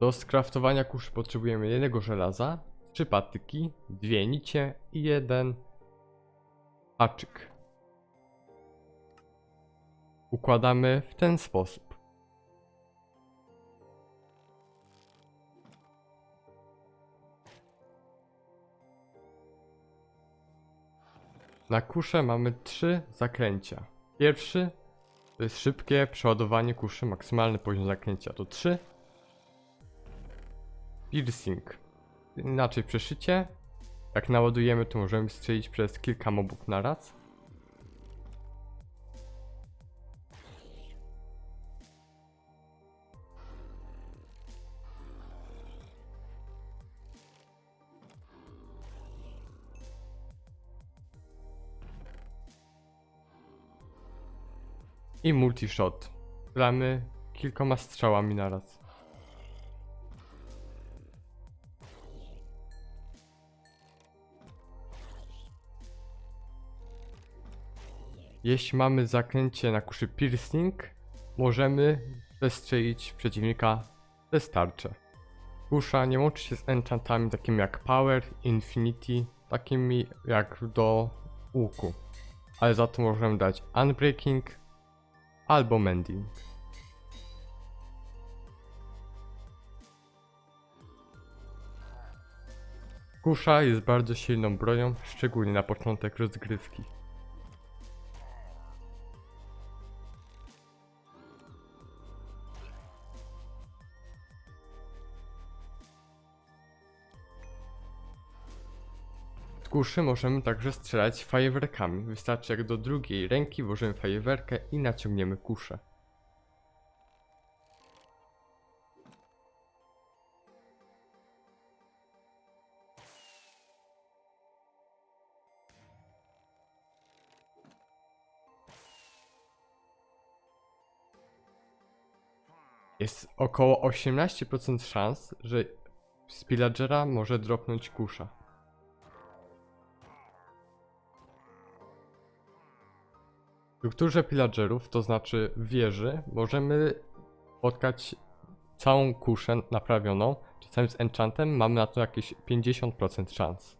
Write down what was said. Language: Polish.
Do skraftowania kuszy potrzebujemy jednego żelaza, trzy patyki, dwie nicie i jeden haczyk. Układamy w ten sposób. Na kuszę mamy trzy zakręcia. Pierwszy to jest szybkie przeładowanie kuszy, maksymalny poziom zakręcia to 3. Piercing. Inaczej przeszycie. Jak naładujemy, to możemy strzelić przez kilka mobów na raz. I multishot. Strzelamy kilkoma strzałami na Jeśli mamy zakręcie na kuszy piercing, możemy zestrzelić przeciwnika ze. Kusza nie łączy się z enchantami takimi jak Power, Infinity, takimi jak do łuku. Ale za to możemy dać Unbreaking albo Mending. Kusza jest bardzo silną bronią, szczególnie na początek rozgrywki. Z kuszy możemy także strzelać fajerwerkami. Wystarczy jak do drugiej ręki włożymy fajerwerkę i naciągniemy kuszę. Jest około 18% szans, że z pillagera może dropnąć kusza. W strukturze pillagerów, to znaczy wieży, możemy spotkać całą kuszę naprawioną. Czasami z enchantem mamy na to jakieś 50% szans.